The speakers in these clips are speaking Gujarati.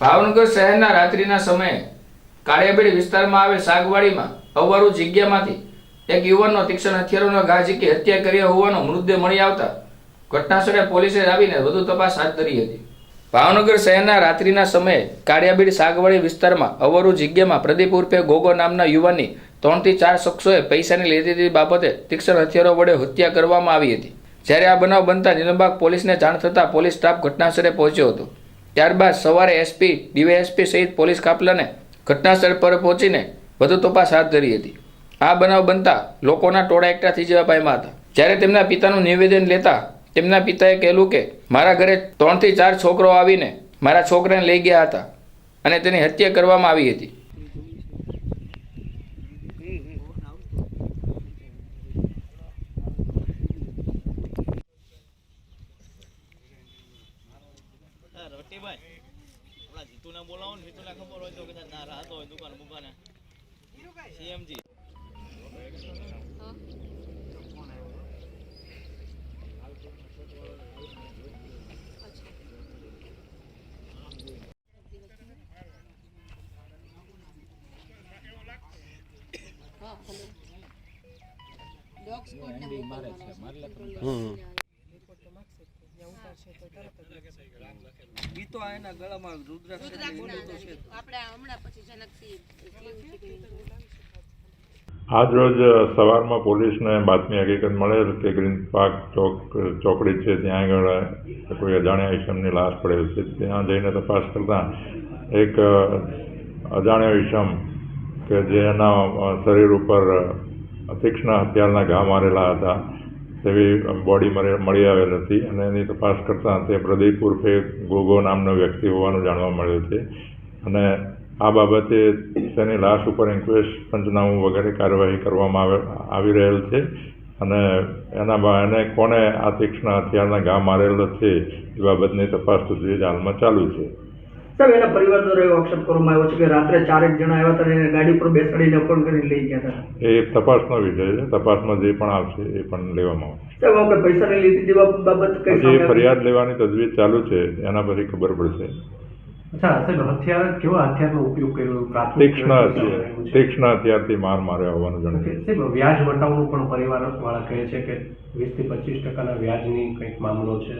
ભાવનગર શહેરના રાત્રિના સમયે કાળિયાબેડી વિસ્તારમાં આવેલ સાગવાડીમાં અવારું જગ્યામાંથી એક યુવાનનો તીક્ષ્ણ હથિયારોનો ઘા ઝીકી હત્યા કર્યા હોવાનો મૃતદેહ મળી આવતા ઘટનાસ્થળે પોલીસે આવીને વધુ તપાસ હાથ ધરી હતી. ભાવનગર શહેરના રાત્રિના સમયે કાળિયાબીડ સાગવાડી વિસ્તારમાં અવરુ જગ્યામાં પ્રદીપ ઉર્ફે ગોગો નામના યુવાનની ત્રણથી ચાર શખ્સોએ પૈસાની લેતી બાબતે તીક્ષ્ણ હથિયારો વડે હત્યા કરવામાં આવી હતી. જ્યારે આ બનાવ બનતા નિલંબાગ પોલીસને જાણ થતાં પોલીસ સ્ટાફ ઘટનાસ્થળે પહોંચ્યો હતો. ત્યારબાદ સવારે એસપી ડીવાયએસપી સહિત પોલીસ કાફલાને ઘટનાસ્થળ પર પહોંચીને વધુ તપાસ હાથ ધરી હતી. આ બનાવ બનતા લોકોના ટોળા એકઠા થઈ જવા પામ્યા હતા. જ્યારે તેમના પિતાનું નિવેદન લેતા તેમના પિતાએ કહેલું કે, મારા ઘરે ત્રણથી ચાર છોકરો આવીને મારા છોકરાને લઈ ગયા હતા અને તેની હત્યા કરવામાં આવી હતી. હા, ભાઈ આપણા જીતુને બોલાવો ને જીતુને ખબર હોય તો કદાચ ના રાહતો હોય દુકાન બુકાને સીએમજી ડોગ સ્કોડ ને મોકલવાનો છે. ગીતો એના ગળામાં રુદ્રાક્ષ આપણે હમણાં પછી જનકસિંહ એવું આજ રોજ સવારમાં પોલીસને બાતમી હકીકત મળેલ કે ગ્રીન પાર્ક ચોક ચોકડી છે, ત્યાં આગળ કોઈ અજાણ્યા ઈસમની લાશ પડેલ છે. ત્યાં જઈને તપાસ કરતાં એક અજાણ્યો ઈસમ કે જેના શરીર ઉપર તીક્ષ્ણ હથિયારના ઘા મારેલા હતા. તેવી બોડી મળી આવેલ હતી અને એની તપાસ કરતાં તે પ્રદીપ ઉર્ફે ગોગો નામનો વ્યક્તિ હોવાનું જાણવા મળ્યું છે. અને આ બાબતે તેની લાશ ઉપર ઇન્ક્વેસ્ટ પંચનામું વગેરે કાર્યવાહી કરવામાં આવે રહેલ છે. અને એના એને કોને આ તીક્ષ્ણ હથિયારના ઘા મારેલ છે એ બાબતની તપાસ તજવીજ હાલમાં ચાલુ છે. સાહેબ એના પરિવાર દ્વારા એવો આક્ષેપ કરવામાં આવ્યો છે કે રાત્રે ચારેક જણા આવ્યા હતા અને ગાડી પર બેસાડીને અપહરણ કરીને લઈ ગયા હતા. એ તપાસનો વિષય છે. તપાસમાં જે પણ આવશે એ પણ લેવામાં સાહેબ આપણે પૈસાની લીધી બાબત કઈ આવશે? ફરિયાદ લેવાની તજવીજ ચાલુ છે. એના પછી ખબર પડશે. અચ્છા સાહેબ હથિયાર કેવા હથિયારનો ઉપયોગ કર્યો? પ્રાથમિક તીક્ષ્ણ હથિયાર તીક્ષ્ણ હથિયારથી માર માર્યો હોવાનું જણાવ્યું સાહેબ વ્યાજ વટાવનું પણ પરિવાર વાળા કહે છે કે વીસથી પચીસ ટકાના વ્યાજની કંઈક મામલો છે.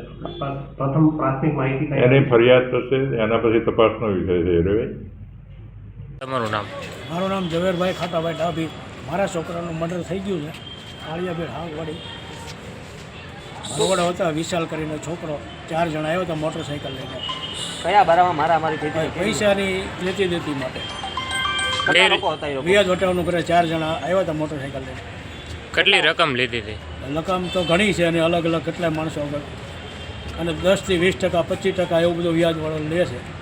પ્રથમ પ્રાથમિક માહિતી કંઈ એની ફરિયાદ થશે એના પછી તપાસનો વિષય એ રહ્યો તમારું નામ? મારું નામ ઝવેરભાઈ ખાતાભાઈ ડાભી. મારા છોકરાનું મર્ડર થઈ ગયું છે. કાળિયાબેન હાવવાડી રોડ હતા વિશાલ કરીને છોકરો. ચાર જણા આવ્યો હતા મોટરસાઇકલ લઈને. કયા બારામાં મારા મારી થઈ હતી પૈસાની લેતી દેતી માટે. વ્યાજ વટાવનું કરે ચાર જણા આવ્યા હતા મોટરસાઇકલ લઈને. કેટલી રકમ લીધી હતી? રકમ તો ઘણી છે અને અલગ અલગ કેટલાય માણસો આગળ. અને દસથી વીસ ટકા પચીસ ટકા એવું બધું વ્યાજવાળો લે છે.